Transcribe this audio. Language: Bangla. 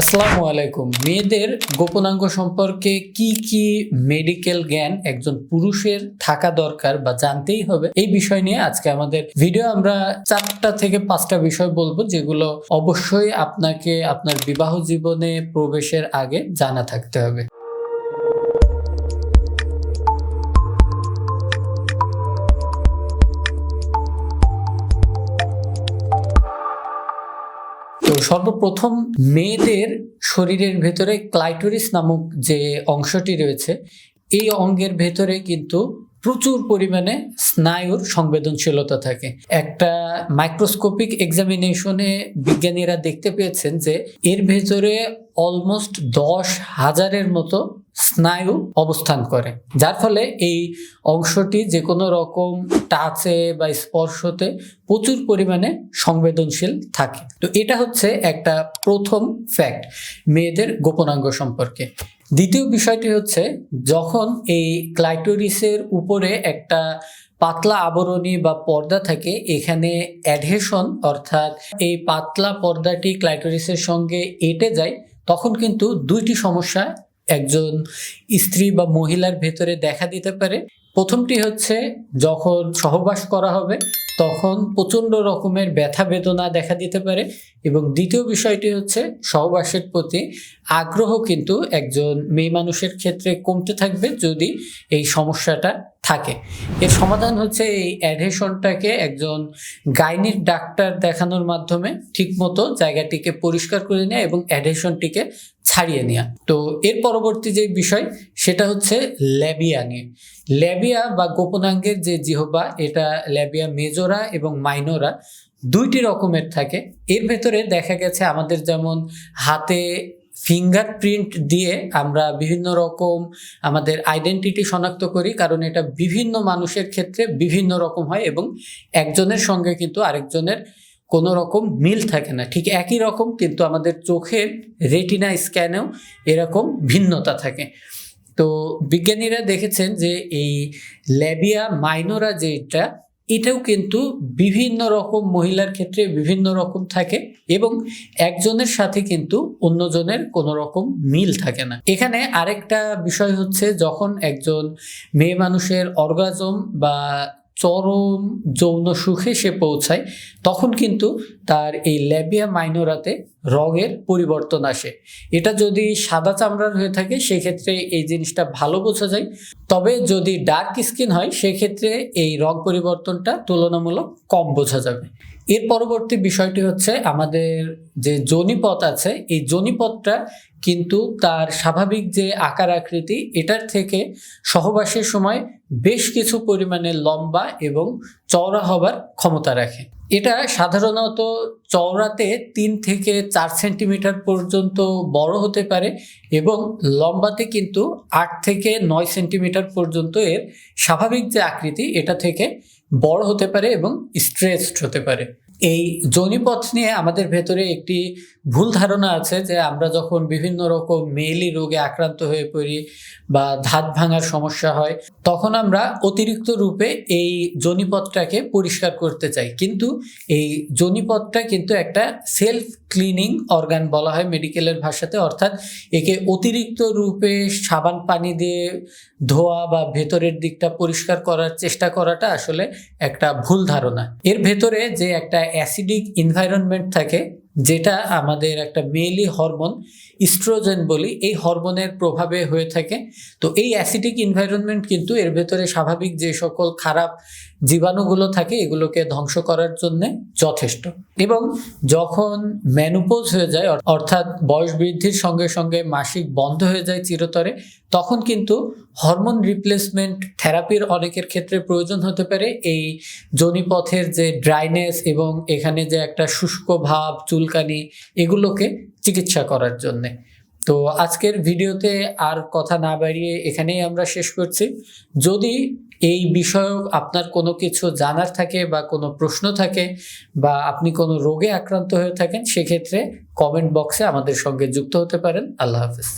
আসসালামু আলাইকুম। মেয়েদের গোপনাঙ্গ সম্পর্কে কি কি মেডিকেল জ্ঞান একজন পুরুষের থাকা দরকার বা জানতেই হবে, এই বিষয় নিয়ে আজকে আমাদের ভিডিও আমরা চারটা থেকে পাঁচটা বিষয় বলব, যেগুলো অবশ্যই আপনাকে আপনার বিবাহ জীবনে প্রবেশের আগে জানা থাকতে হবে। সর্বপ্রথম মেয়েদের শরীরের ভেতরে ক্লাইটোরিস নামক যে অংশটি রয়েছে এই অঙ্গের ভেতরে কিন্তু প্রচুর পরিমাণে স্নায়ুর সংবেদনশীলতা থাকে। একটা মাইক্রোস্কোপিক এক্সামিনেশনে বিজ্ঞানীরা দেখতে পেয়েছেন যে এর ভেতরে অলমোস্ট দশ হাজারের মতো স্নায়ু অবস্থান করে। যার ফলে এই অংশটি যে কোনো রকম টাচে বা স্পর্শতে প্রচুর পরিমাণে সংবেদনশীল থাকে। তো এটা হচ্ছে একটা প্রথম ফ্যাক্ট মেয়েদের গোপনাঙ্গ সম্পর্কে। দ্বিতীয় বিষয়টি হচ্ছে, যখন এই ক্লাইটোরিসের উপরে একটা পাতলা আবরণী বা পর্দা থাকে, এখানে অ্যাডহেশন অর্থাৎ এই পাতলা পর্দাটি ক্লাইটোরিসের সঙ্গে এঁটে যায়, তখন কিন্তু দুইটি সমস্যা একজন স্ত্রী বা মহিলার ভেতরে দেখা দিতে পারে। প্রথমটি হচ্ছে যখন সহবাস করা হবে, তখন প্রচণ্ড রকমের ব্যথা বেদনা দেখা দিতে পারে এবং দ্বিতীয় বিষয়টি হচ্ছে সহবাসের প্রতি আগ্রহ কিন্তু একজন মেয়ে মানুষের ক্ষেত্রে কমতে থাকবে যদি এই সমস্যাটা থাকে। এর সমাধান হচ্ছে এই অ্যাডহেশনটাকে একজন গাইনির ডাক্তার দেখানোর মাধ্যমে ঠিকমতো জায়গাটিকে পরিষ্কার করে নেওয়া এবং অ্যাডহেশনটিকে ছাড়িয়ে নেওয়া তো এর পরবর্তী যে বিষয়, সেটা হচ্ছে ল্যাবিয়া নিয়ে। ল্যাবিয়া বা গোপনাঙ্গের যে জিহবা, এটা ল্যাবিয়া মেজোরা এবং মাইনোরা দুইটি রকমের থাকে। এর ভেতরে দেখা গেছে আমাদের যেমন হাতে ফিঙ্গারপ্রিন্ট দিয়ে আমরা বিভিন্ন রকম আমাদের আইডেন্টিটি শনাক্ত করি, কারণ এটা বিভিন্ন মানুষের ক্ষেত্রে বিভিন্ন রকম হয় এবং একজনের সঙ্গে কিন্তু আরেকজনের কোনো রকম মিল থাকে না। ঠিক একই রকম কিন্তু আমাদের চোখের রেটিনা স্ক্যানেও এরকম ভিন্নতা থাকে। তো বিজ্ঞানীরা দেখেছেন যে এই ল্যাবিয়া মাইনোরা যেটা, এটাও কিন্তু বিভিন্ন রকম মহিলার ক্ষেত্রে বিভিন্ন রকম থাকে এবং একজনের সাথে কিন্তু অন্যজনের কোনো রকম মিল থাকে না। এখানে আরেকটা বিষয় হচ্ছে যখন একজন মেয়ে মানুষের অর্গাজম বা চরম যৌন সুখে সে পৌঁছায় তখন কিন্তু তার এই ল্যাবিয়া মাইনোরাতে রঙের পরিবর্তন আসে। এটা যদি সাদা চামড়ার হয়ে থাকে, সেক্ষেত্রে এই জিনিসটা ভালো বোঝা যায়। তবে যদি ডার্ক স্কিন হয়, সেক্ষেত্রে এই রং পরিবর্তনটা তুলনামূলক কম বোঝা যাবে। এর পরবর্তী বিষয়টি হচ্ছে আমাদের যে জনিপথ আছে, এই জনিপথটা কিন্তু তার স্বাভাবিক যে আকার আকৃতি, এটার থেকে সহবাসের সময় বেশ কিছু পরিমাণে লম্বা এবং চওড়া হবার ক্ষমতা রাখে। এটা সাধারণত চওড়াতে তিন থেকে চার সেন্টিমিটার পর্যন্ত বড় হতে পারে এবং লম্বাতে কিন্তু আট থেকে নয় সেন্টিমিটার পর্যন্ত এর স্বাভাবিক যে আকৃতি, এটা থেকে বড় হতে পারে এবং স্ট্রেসড হতে পারে। এই যোনিপথ নিয়ে আমাদের ভেতরে একটি ভুল ধারণা আছে যে আমরা যখন বিভিন্ন রকম মেলি রোগে আক্রান্ত হয়ে পড়ি বা ধাত ভাঙার সমস্যা হয়, তখন আমরা অতিরিক্ত রূপে এই যোনিপথটাকে পরিষ্কার করতে চাই। কিন্তু এই যোনিপথটা কিন্তু একটা সেলফ ক্লিনিং অর্গান বলা হয় মেডিকেলের ভাষাতে, অর্থাৎ একে অতিরিক্ত রূপে সাবান পানি দিয়ে ধোয়া বা ভেতরের দিকটা পরিষ্কার করার চেষ্টা করাটা আসলে একটা ভুল ধারণা। এর ভেতরে যে একটা অ্যাসিডিক এনভায়রনমেন্ট থাকে যেটা আমাদের একটা মেলি হরমোন ইস্ট্রোজেন বলি, এই হরমোনের প্রভাবে হয়ে থাকে। তো এই অ্যাসিডিক এনভায়রনমেন্ট কিন্তু এর ভেতরে স্বাভাবিক যে সকল খারাপ জীবাণুগুলো থাকে, এগুলোকে ধ্বংস করার জন্য যথেষ্ট। এবং যখন ম্যানুপোজ হয়ে যায়, অর্থাৎ বয়স বৃদ্ধির সঙ্গে সঙ্গে মাসিক বন্ধ হয়ে যায় চিরতরে তখন কিন্তু হরমোন রিপ্লেসমেন্ট থেরাপির অনেকের ক্ষেত্রে প্রয়োজন হতে পারে। এই জনিপথের যে ড্রাইনেস এবং এখানে যে একটা শুষ্ক ভাব, চুলকানি, এগুলোকে চিকিৎসা করার জন্যে। তো আজকের ভিডিওতে আর কথা না বাড়িয়ে এখানেই আমরা শেষ করছি। যদি এই বিষয়ক আপনার কোনো কিছু জানার থাকে বা কোনো প্রশ্ন থাকে বা আপনি কোনো রোগে আক্রান্ত হয়ে থাকেন, সেক্ষেত্রে কমেন্ট বক্সে আমাদের সঙ্গে যুক্ত হতে পারেন। আল্লাহ হাফেজ।